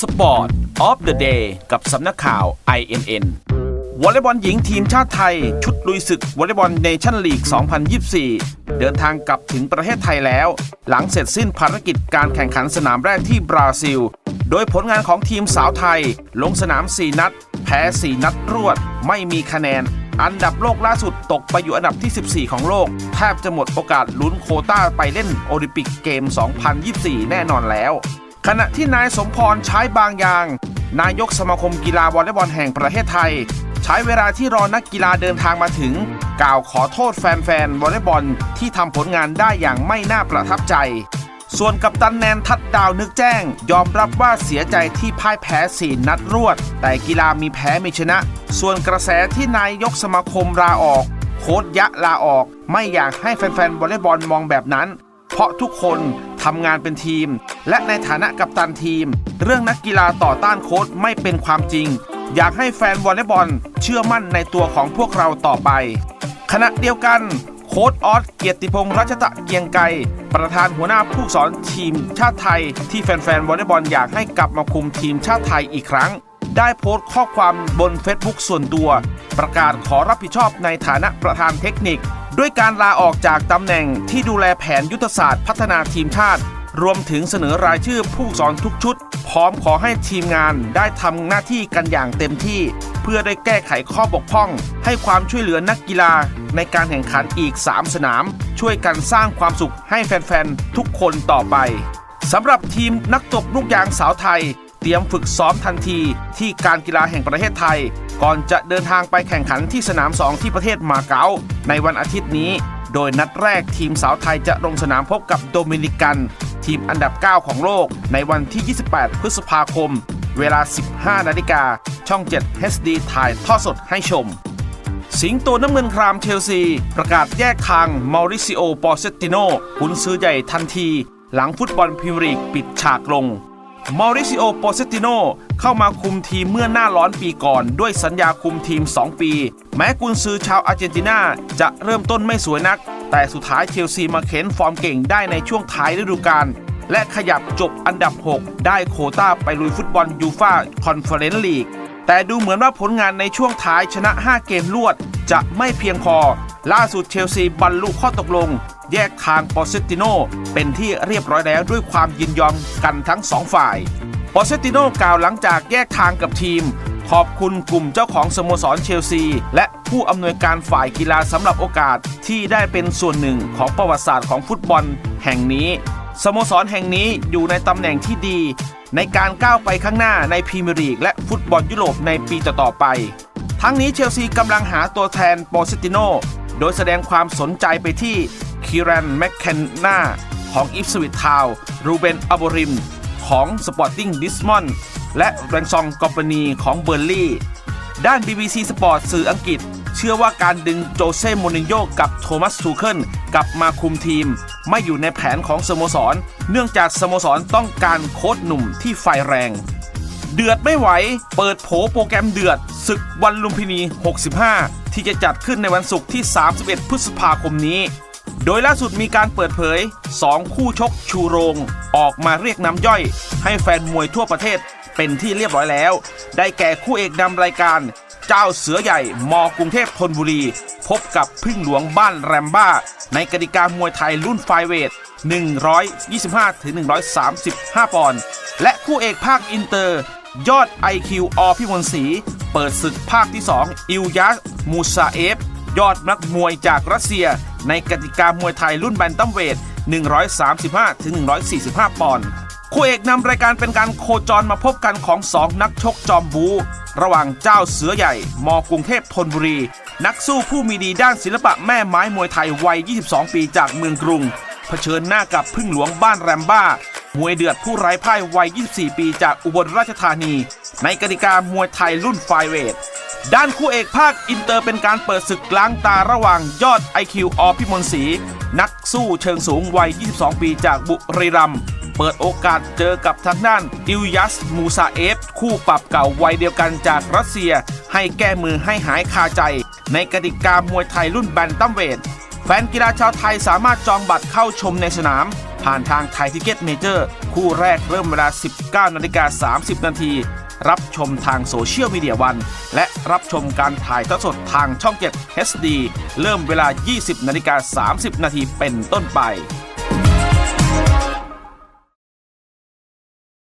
Sport of the Day กับสำนักข่าว INN วอลเลย์บอลหญิงทีมชาติไทย ชุดลุยศึกวอลเลย์บอลเนชั่นลีก 2024 เดินทางกลับถึงประเทศไทยแล้ว หลังเสร็จสิ้นภารกิจการแข่งขันสนามแรกที่บราซิล โดยผลงานของทีมสาวไทย ลงสนาม 4 นัด แพ้ 4 นัดรวด ไม่มีคะแนน อันดับโลกล่าสุดตกไปอยู่อันดับที่ 14 ของโลก แทบจะหมดโอกาสลุ้นโคต้าไปเล่นโอลิมปิกเกม 2024 แน่นอนแล้ว ขณะที่นายสมพรใช้บางอย่าง นายกสมาคมกีฬาวอลเลย์บอลแห่งประเทศไทย ใช้เวลาที่รอนักกีฬาเดินทางมาถึง กล่าวขอโทษแฟนๆวอลเลย์บอลที่ทำผลงานได้อย่างไม่น่าประทับใจ ส่วนกัปตันแนนทัดดาวนึกแจ้ง ยอมรับว่าเสียใจที่พ่ายแพ้4นัดรวด แต่กีฬามีแพ้ไม่ชนะ ส่วนกระแสที่นายกสมาคมลาออก โค้ดยะลาออก ไม่อยากให้แฟนๆวอลเลย์บอลมองแบบนั้น เพราะทุกคนทำงานเป็นทีม และในฐานะกัปตันทีม เรื่องนักกีฬาต่อต้านโค้ดไม่เป็นความจริง อยากให้แฟนวอลเลย์บอลเชื่อมั่นในตัวของพวกเราต่อไป ขณะเดียวกันโค้ดออสเกียรติพงษ์รัชตะเกียงไกรประธานหัวหน้าผู้สอนทีมชาติไทย ที่แฟนๆวอลเลย์บอลอยากให้กลับมาคุมทีมชาติไทยอีกครั้ง ได้โพสต์ข้อความบน Facebook ส่วนตัว ประกาศขอรับผิดชอบในฐานะประธานเทคนิค ด้วยการลาออกจากตำแหน่งที่ดูแลแผนยุทธศาสตร์พัฒนาทีมชาติ รวมถึงเสนอรายชื่อผู้สอนทุกชุด พร้อมขอให้ทีมงานได้ทำหน้าที่กันอย่างเต็มที่ เพื่อได้แก้ไขข้อบกพร่อง ให้ความช่วยเหลือนักกีฬาในการแข่งขันอีก 3 สนาม ช่วยกันสร้างความสุขให้แฟนๆ ทุกคนต่อไปสำหรับทีมนักตบลูกยางสาวไทย ตรียมฝึกซ้อมทันทีที่การกีฬาแห่งประเทศไทย ก่อนจะเดินทางไปแข่งขันที่สนาม 2 ที่ประเทศมาเก๊าในวันอาทิตย์นี้ โดยนัดแรกทีมสาวไทยจะลงสนามพบกับโดมินิกัน ทีมอันดับ 9 ของโลก ในวันที่ 28 พฤษภาคม เวลา 15 นาฬิกา ช่อง 7 HD ถ่ายทอดสดให้ชม สิงโตน้ำเงินครามเชลซี ประกาศแยกทางมาริซิโอ ปอเซตติโนกุนซื้อใหญ่ทันที หลังฟุตบอลพรีเมียร์ลีกปิดฉากลง มาริซิโอโปเซติโนเข้ามาคุมทีมเมื่อหน้าร้อนปีก่อน ด้วยสัญญาคุมทีม 2 ปี แม้กุนซือชาวอาร์เจนตินาจะเริ่มต้นไม่สวยนัก แต่สุดท้ายเชลซีมาเข็นฟอร์มเก่งได้ในช่วงท้ายฤดูกาลและขยับจบอันดับ 6 ได้โคต้าไปลุยฟุตบอลยูฟาคอนเฟอเรนซ์ลีกแต่ดูเหมือนว่าผลงานในช่วงท้ายชนะ 5 เกมรวด จะไม่เพียงพอล่าสุดเชลซีบรรลุข้อตกลง แยกทางปอเซตติโนเป็นที่เรียบร้อยแล้วด้วยความยินยอมกันทั้งสองฝ่ายปอเซตติโนกล่าวหลังจากแยกทางกับทีม ขอบคุณกลุ่มเจ้าของสโมสรเชลซี และผู้อำนวยการฝ่ายกีฬาสำหรับโอกาสที่ได้เป็นส่วนหนึ่งของประวัติศาสตร์ของฟุตบอลแห่งนี้สโมสรแห่งนี้อยู่ในตำแหน่งที่ดี ในการก้าวไปข้างหน้าในพรีเมียร์ลีกและฟุตบอลยุโรปในปีต่อๆไป ทั้งนี้เชลซีกำลังหาตัวแทนโปเซติโนโดยแสดงความสนใจไปที่ คีรันแมคเคนนาของอิฟสวิตทาวรูเบนอโบริม ของสปอร์ติ้งดิสมอนและแรงซองกอปนีของเบอร์ลี่ ด้าน BBC Sport สื่ออังกฤษ เชื่อว่าการดึงโจเซ่โมนินโยกับโทมัสทูเคิลกลับมาคุมทีม ไม่อยู่ในแผนของสโมสร เนื่องจากสโมสรต้องการโค้ชหนุ่มที่ไฟแรง เดือดไม่ไหว เปิดโผโปรแกรมเดือด ศึกวันลุมพินี 65 ที่จะจัดขึ้นในวันศุกร์ที่ 31 พฤษภาคมนี้ โดยล่าสุดมีการเปิดเผย 2 คู่ชกชูโรง ออกมาเรียกน้ำย่อย ให้แฟนมวยทั่วประเทศเป็นที่เรียบร้อยแล้ว ได้แก่คู่เอกนำรายการ เจ้าเสือใหญ่มกรุงเทพธนบุรี พบกับพึ่งหลวงบ้านแรมบ้า ในกติกามวยไทยรุ่นไฟเวท 125-135 ปอนด์และคู่เอกภาคอินเตอร์ ยอด IQ อพิมลศรีเปิดศึกภาคที่ 2 อิลยัสมูซาเอฟ ยอดนักมวยจากรัสเซีย ในกติกามวยไทยรุ่นแบนตัมเวท 135-145 ปอนด์คู่เอกนำรายการเป็นการโคจรมาพบกันของ 2 นักชกจอมบู ระหว่างเจ้าเสือใหญ่ มกรุงเทพธนบุรี นักสู้ผู้มีดีด้านศิลปะแม่ไม้มวยไทยวัย 22 ปีจากเมืองกรุง เผชิญหน้ากับพึ่งหลวงบ้านแรมบ้า มวยเดือดผู้ไร้พ่ายวัย 24 ปีจากอุบลราชธานี ในกติกามวยไทยรุ่นไฟเวท ด้านคู่เอกภาคอินเตอร์เป็นการเปิดศึกล้างตาระหว่างยอด IQ อพิมลศรีนักสู้เชิงสูงวัย 22 ปีจากบุรีรัมย์เปิดโอกาสเจอกับทางด้านอิลยัส มูซาเอฟ คู่ปรับเก่าวัยเดียวกันจากรัสเซีย ให้แก้มือให้หายคาใจ ในกติกามวยไทยรุ่นแบนตัมเวท แฟนกีฬาชาวไทยสามารถจองบัตรเข้าชมในสนาม ผ่านทางไทยทิเก็ตเมเจอร์ คู่แรกเริ่มเวลา 19นาฬิกา30 นาที รับชมทางโซเชียลมีเดียวัน และรับชมการถ่ายทอดสดทางช่อง 7 HD เริ่มเวลา 20 นาฬิกา 30 นาทีเป็นต้นไป